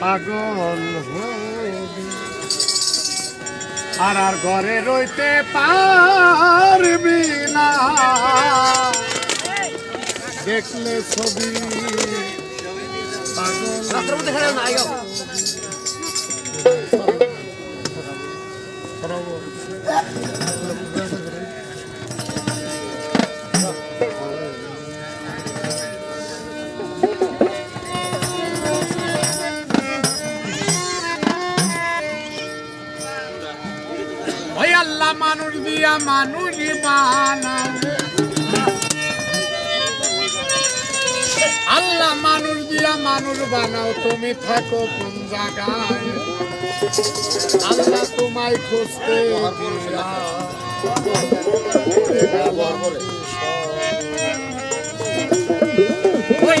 পাগল আর আর ঘরে রইতে পারবি না। দেখলে ছবি পাগল। দিয়া মানুষ আল্লাহ মানুষ দিয়া মানুষ বানাও তুমি থাকো কোন জায়গায় আল্লাহ তোমায় খুঁজতে ওই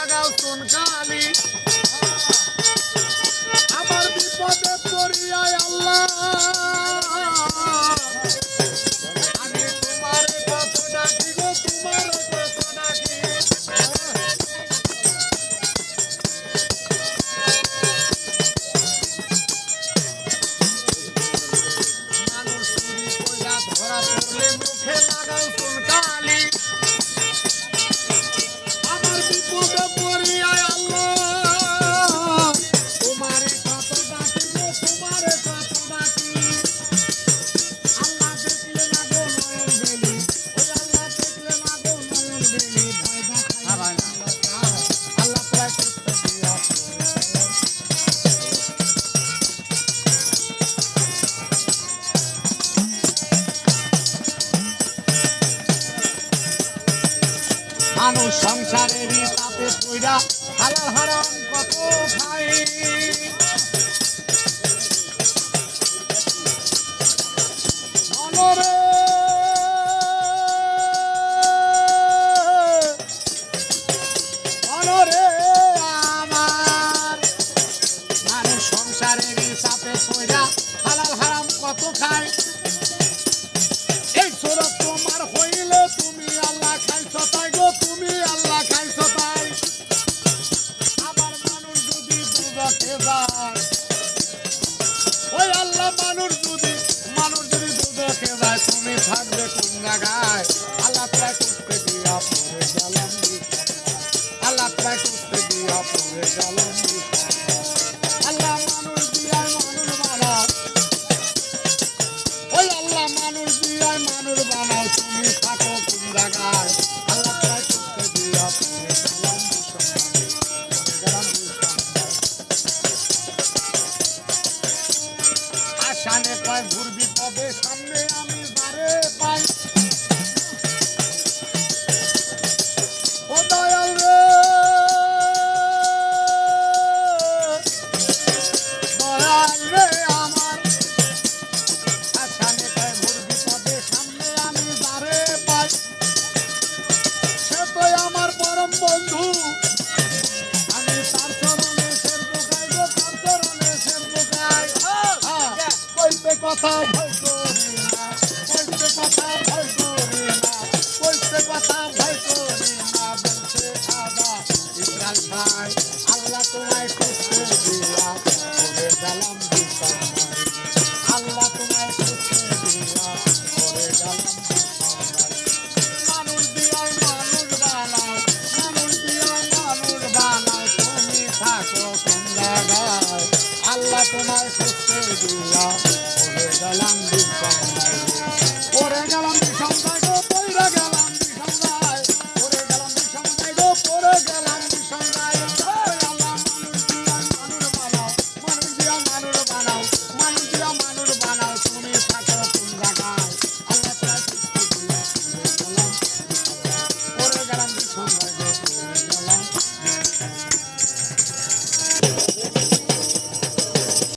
লাগাও সোনকালি আমার বিপদে পড়িয়ায় আল্লাহ। আমি তোমার কত ডাকি গো তোমার কত ডাকি মানুষ চুরি কইরা ধরা পড়লে মুখে লাগাও মানুষ সংসারের তাপে পইরা হালাল হারাম কত ভাই। সংসারের চাপে পইরা হালাল কত খায়। থাকবে টুঙ্গা গায় আলাপায় টুকতে দিয়া পড়ে গেলাম আলাপায় টুকতে দিয়া পড়ে গেলাম ঘুরবি কবে সামনে আমি কথা ভয় করি না কইতে কথা ভাই আল্লাহ তোমায় সুস্থ দিয়া করে গেলাম আল্লাহ তোমায় সুস্থ দিয়া করে গেলাম মানুষ দিয়াই মানুষ বানাও মানুষ দিয়াই মানুষ জায়গায় আল্লাহ সুস্থ দিয়া পড়ে গেলাম বিছানায় পড়ে গেলাম গো